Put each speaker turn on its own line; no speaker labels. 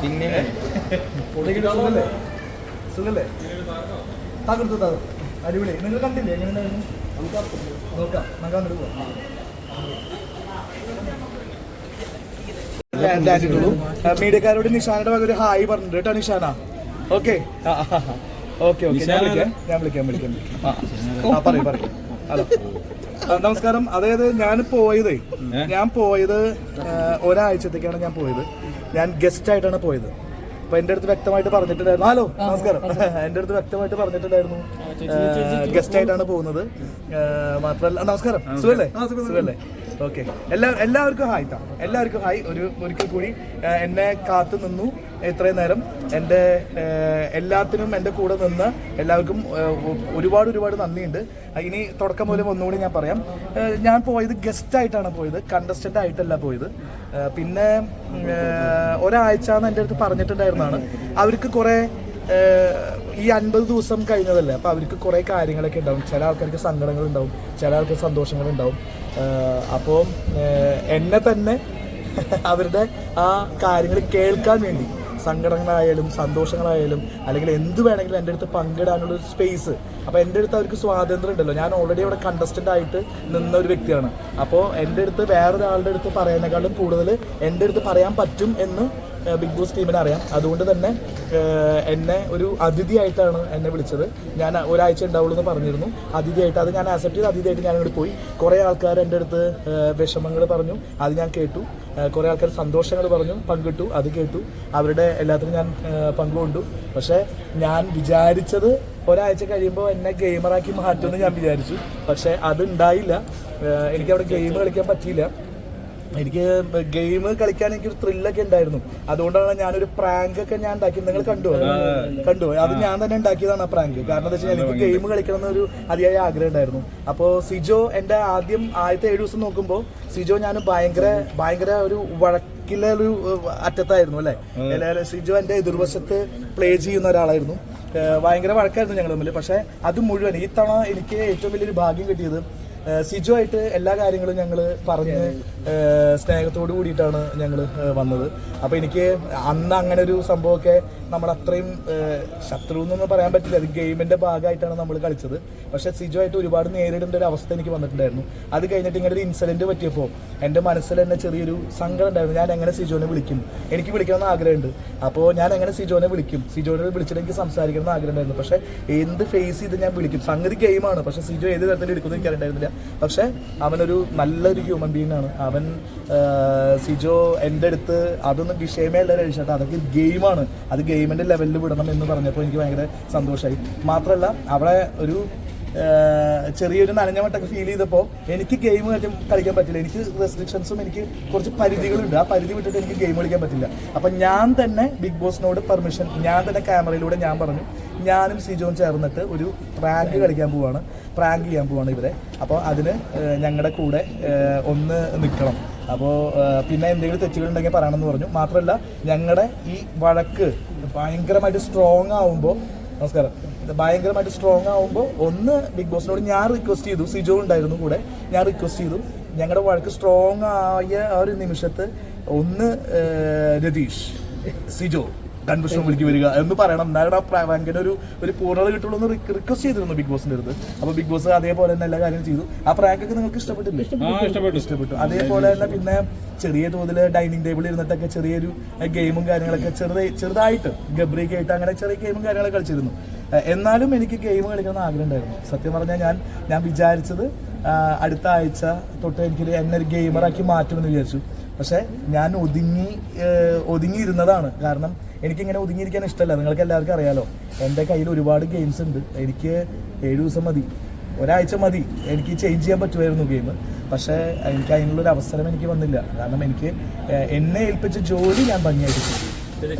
പിന്നെ അടിപൊളി നിങ്ങൾ കണ്ടില്ലേ എങ്ങനെ നോക്കാം മീഡിയക്കാരോട് നിഷാനയുടെ ഭാഗം ഒരു ഹായ് പറഞ്ഞിട്ടുണ്ട് കേട്ടോ നിഷാന ഓക്കെ ഓക്കെ ഓക്കെ ഞാൻ വിളിക്കാം ഞാൻ വിളിക്കാം വിളിക്കാം പറയൂ പറയൂ നമസ്കാരം. അതായത് ഞാൻ പോയതേ ഞാൻ പോയത് ഒരാഴ്ചത്തേക്കാണ് ഞാൻ പോയത്. ഞാൻ ഗസ്റ്റ് ആയിട്ടാണ് പോയത്. അപ്പൊ എന്റെ അടുത്ത് വ്യക്തമായിട്ട് പറഞ്ഞിട്ടുണ്ടായിരുന്നു. ഹലോ നമസ്കാരം. എന്റെ അടുത്ത് വ്യക്തമായിട്ട് പറഞ്ഞിട്ടുണ്ടായിരുന്നു. ഗസ്റ്റ് ആയിട്ടാണ് പോകുന്നത്. മാത്രമല്ല നമസ്കാരം. സുഖല്ലേ? സുഖല്ലേ? ഓക്കെ. എല്ലാ എല്ലാവർക്കും ഹായ് താ എല്ലാവർക്കും ഹായ്. ഒരു ഒരിക്കൽ കൂടി എന്നെ കാത്തു നിന്നു ഇത്രയും നേരം. എന്റെ എല്ലാത്തിനും എന്റെ കൂടെ നിന്ന് എല്ലാവർക്കും ഒരുപാട് ഒരുപാട് നന്ദിയുണ്ട്. ഇനി തുടക്കം പോലെ ഒന്നുകൂടി ഞാൻ പറയാം. ഞാൻ പോയത് ഗസ്റ്റ് ആയിട്ടാണ് പോയത്. കണ്ടസ്റ്റന്റ് ആയിട്ടല്ല പോയത്. പിന്നെ ഒരാഴ്ച എന്ന് എന്റെ അടുത്ത് പറഞ്ഞിട്ടുണ്ടായിരുന്നതാണ് അവർക്ക് കുറേ ഈ അൻപത് ദിവസം കഴിഞ്ഞതല്ലേ? അപ്പോൾ അവർക്ക് കുറേ കാര്യങ്ങളൊക്കെ ഉണ്ടാവും. ചില ആൾക്കാർക്ക് സങ്കടങ്ങൾ ഉണ്ടാവും. ചില ആൾക്കാർക്ക് സന്തോഷങ്ങൾ ഉണ്ടാവും. അപ്പോൾ എന്നെ തന്നെ അവരുടെ ആ കാര്യങ്ങൾ കേൾക്കാൻ വേണ്ടി സങ്കടങ്ങളായാലും സന്തോഷങ്ങളായാലും അല്ലെങ്കിൽ എന്ത് വേണമെങ്കിലും എന്റെ അടുത്ത് പങ്കിടാനുള്ള ഒരു സ്പേസ് അപ്പോൾ എന്റെ അടുത്ത് അവർക്ക് സ്വാതന്ത്ര്യം ഉണ്ടല്ലോ. ഞാൻ ഓൾറെഡി അവിടെ കണ്ടസ്റ്റന്റ് ആയിട്ട് നിന്ന ഒരു വ്യക്തിയാണ്. അപ്പോൾ എന്റെ അടുത്ത് വേറൊരാളുടെ അടുത്ത് പറയുന്നതിനേക്കാളും കൂടുതൽ എന്റെ അടുത്ത് പറയാൻ പറ്റും എന്ന് ബിഗ് ബോസ് ടീമിനെ അറിയാം. അതുകൊണ്ട് തന്നെ എന്നെ ഒരു അതിഥിയായിട്ടാണ് എന്നെ വിളിച്ചത്. ഞാൻ ഒരാഴ്ച ഉണ്ടാവുള്ളൂ എന്ന് പറഞ്ഞിരുന്നു. അതിഥിയായിട്ട് അത് ഞാൻ ആക്സെപ്റ്റ് ചെയ്ത് അതിഥിയായിട്ട് ഞാൻ അങ്ങോട്ട് പോയി. കുറേ ആൾക്കാർ എന്റെ അടുത്ത് വിഷമങ്ങൾ പറഞ്ഞു. അത് ഞാൻ കേട്ടു. കുറേ ആൾക്കാർ സന്തോഷങ്ങൾ പറഞ്ഞു. പങ്കിട്ടു. അത് കേട്ടു. അവരുടെ എല്ലാത്തിനും ഞാൻ പങ്കുകൊണ്ടു. പക്ഷേ ഞാൻ വിചാരിച്ചത് ഒരാഴ്ച കഴിയുമ്പോൾ എന്നെ ഗെയിമറാക്കി മാറ്റുമെന്ന് ഞാൻ വിചാരിച്ചു. പക്ഷേ അത് ഉണ്ടായില്ല. എനിക്കവിടെ ഗെയിം കളിക്കാൻ പറ്റിയില്ല. എനിക്ക് ഗെയിം കളിക്കാൻ എനിക്കൊരു ത്രില്ലൊക്കെ ഉണ്ടായിരുന്നു. അതുകൊണ്ടാണ് ഞാനൊരു പ്രാങ്ക് ഒക്കെ ഞാൻ ഉണ്ടാക്കി നിങ്ങൾ കണ്ടു കണ്ടു? അത് ഞാൻ തന്നെ ഉണ്ടാക്കിയതാണ് ആ പ്രാങ്ക് കാരണം എന്താ വെച്ചാൽ എനിക്ക് ഗെയിം കളിക്കണം എന്നൊരു അതിയായ ആഗ്രഹം ഉണ്ടായിരുന്നു. അപ്പോ സിജോ എന്റെ ആദ്യം ആദ്യത്തെ ഏഴ് ദിവസം നോക്കുമ്പോൾ സിജോ ഞാൻ ഭയങ്കര ഭയങ്കര ഒരു വഴക്കിലെ ഒരു അറ്റത്തായിരുന്നു അല്ലേ? സിജോ എന്റെ എതിർവശത്ത് പ്ലേ ചെയ്യുന്ന ഒരാളായിരുന്നു. ഭയങ്കര വഴക്കായിരുന്നു ഞങ്ങൾ തമ്മിൽ. പക്ഷേ അത് മുഴുവൻ ഈ തവണ എനിക്ക് ഏറ്റവും വലിയൊരു ഭാഗ്യം കിട്ടിയത് സിജു ആയിട്ട് എല്ലാ കാര്യങ്ങളും ഞങ്ങൾ പറഞ്ഞ് സ്നേഹത്തോട് കൂടിയിട്ടാണ് ഞങ്ങൾ വന്നത്. അപ്പോൾ എനിക്ക് അന്ന് അങ്ങനെ ഒരു സംഭവമൊക്കെ നമ്മൾ അത്രയും ശത്രു എന്നൊന്നും പറയാൻ പറ്റില്ല. അത് ഗെയിമിന്റെ ഭാഗമായിട്ടാണ് നമ്മൾ കളിച്ചത്. പക്ഷെ സിജു ആയിട്ട് ഒരുപാട് നേരിടേണ്ട ഒരു അവസ്ഥ എനിക്ക് വന്നിട്ടുണ്ടായിരുന്നു. അത് കഴിഞ്ഞിട്ട് ഇങ്ങനെ ഒരു ഇൻസിഡന്റ് പറ്റിയപ്പോൾ എന്റെ മനസ്സിൽ തന്നെ ചെറിയൊരു സങ്കടം ഉണ്ടായിരുന്നു. ഞാൻ എങ്ങനെ സിജോനെ വിളിക്കും? എനിക്ക് വിളിക്കണമെന്ന് ആഗ്രഹമുണ്ട്. അപ്പോൾ ഞാൻ എങ്ങനെ സിജോനെ വിളിക്കും? സിജോനെ വിളിച്ചിട്ട് എനിക്ക് സംസാരിക്കണം എന്ന് ആഗ്രഹം ഉണ്ടായിരുന്നു പക്ഷേ എന്ത് ഫേസ് ചെയ്ത് ഞാൻ വിളിക്കും? സംഗതി ഗെയിമാണ്. പക്ഷെ സിജോ ഏത് തരത്തിൽ എടുക്കുമെന്ന് എനിക്ക് അറിയണ്ടായിരുന്നില്ല. പക്ഷെ അവനൊരു നല്ലൊരു ഹ്യൂമൻ ബീങ് ആണ്. അവൻ സിജോ എന്റെ അടുത്ത് അതൊന്നും വിഷയമേ അല്ല കഴിച്ചിട്ട് അതൊക്കെ ഗെയിമാണ്. അത് ഗെയിമിന്റെ ലെവലിൽ വിടണം എന്ന് പറഞ്ഞപ്പോൾ എനിക്ക് ഭയങ്കര സന്തോഷമായി മാത്രമല്ല അവിടെ ഒരു ചെറിയൊരു നനഞ്ഞ മട്ടൊക്കെ ഫീൽ ചെയ്തപ്പോൾ എനിക്ക് ഗെയിം കളിക്കാൻ പറ്റില്ല. എനിക്ക് റെസ്ട്രിക്ഷൻസും എനിക്ക് കുറച്ച് പരിധികളുണ്ട്. ആ പരിധി വിട്ടിട്ട് എനിക്ക് ഗെയിം കളിക്കാൻ പറ്റില്ല. അപ്പം ഞാൻ തന്നെ ബിഗ് ബോസിനോട് പെർമിഷൻ ഞാൻ തന്നെ ക്യാമറയിലൂടെ ഞാൻ പറഞ്ഞു ഞാനും സിജോയും ചേർന്നിട്ട് ഒരു പ്രാങ്ക് കളിക്കാൻ പോവാണ്. പ്രാങ്ക് ചെയ്യാൻ പോവാണ് ഇവരെ. അപ്പോൾ അതിന് ഞങ്ങളുടെ കൂടെ ഒന്ന് നിൽക്കണം അപ്പോൾ പിന്നെ എന്തെങ്കിലും തെറ്റുകളുണ്ടെങ്കിൽ പറയണമെന്ന് പറഞ്ഞു. മാത്രമല്ല ഞങ്ങളുടെ ഈ വഴക്ക് ഭയങ്കരമായിട്ട് സ്ട്രോങ് ആവുമ്പോൾ നമസ്കാരം. ഭയങ്കരമായിട്ട് സ്ട്രോങ് ആവുമ്പോൾ ഒന്ന് ബിഗ് ബോസിനോട് ഞാൻ റിക്വസ്റ്റ് ചെയ്തു. സിജോ ഉണ്ടായിരുന്നു കൂടെ. ഞാൻ റിക്വസ്റ്റ് ചെയ്തു. ഞങ്ങളുടെ വഴക്ക് സ്ട്രോങ് ആയ ആ ഒരു നിമിഷത്ത് ഒന്ന് രതീഷ് സിജോ കൺവെൻഷൻ വിളിക്ക് വരിക എന്ന് പറയണം. എന്നാലും ആ പ്ര- ഭയങ്കര ഒരു ഒരു പൂർണത കിട്ടുള്ളൂ എന്ന് റിക്വസ്റ്റ് ചെയ്തിരുന്നു ബിഗ് ബോസിന്റെ അടുത്ത്. അപ്പൊ ബിഗ് ബോസ് അതേപോലെ തന്നെ എല്ലാ കാര്യങ്ങളും ചെയ്തു. ആ പ്രാങ്ക് ഒക്കെ നിങ്ങൾക്ക് ഇഷ്ടപ്പെട്ടില്ലേ? ഇഷ്ടപ്പെട്ടു. ഇഷ്ടപ്പെട്ടു. അതേപോലെ തന്നെ പിന്നെ ചെറിയ തോതിൽ ഡൈനിങ് ടേബിളിൽ ഇരുന്നിട്ടൊക്കെ ചെറിയൊരു ഗെയിമും കാര്യങ്ങളൊക്കെ ചെറുതായി ചെറുതായിട്ട് ഗബ്രിയൊക്കെ ആയിട്ട് അങ്ങനെ ചെറിയ ഗെയിമും കാര്യങ്ങളൊക്കെ കളിച്ചിരുന്നു. എന്നാലും എനിക്ക് ഗെയിം കളിക്കണം എന്ന് ആഗ്രഹം ഉണ്ടായിരുന്നു. സത്യം പറഞ്ഞാൽ ഞാൻ ഞാൻ വിചാരിച്ചത് അടുത്ത ആഴ്ച തൊട്ട് എനിക്ക് എന്നെ ഒരു ഗെയിമറാക്കി മാറ്റുമെന്ന് വിചാരിച്ചു. പക്ഷെ ഞാൻ ഒതുങ്ങി ഒതുങ്ങിയിരുന്നതാണ്. കാരണം എനിക്കിങ്ങനെ ഒതുങ്ങിയിരിക്കാൻ ഇഷ്ടമല്ല. നിങ്ങൾക്ക് എല്ലാവർക്കും അറിയാലോ എന്റെ കയ്യിൽ ഒരുപാട് ഗെയിംസ് ഉണ്ട്. എനിക്ക് ഏഴ് ദിവസം മതി ഒരാഴ്ച മതി എനിക്ക് ചേഞ്ച് ചെയ്യാൻ പറ്റുമായിരുന്നു ഗെയിം പക്ഷേ എനിക്ക് അതിനുള്ളൊരു അവസരം എനിക്ക് വന്നില്ല. കാരണം എനിക്ക് എന്നെ ഏൽപ്പിച്ച ജോലി ഞാൻ ഭംഗിയായിട്ട്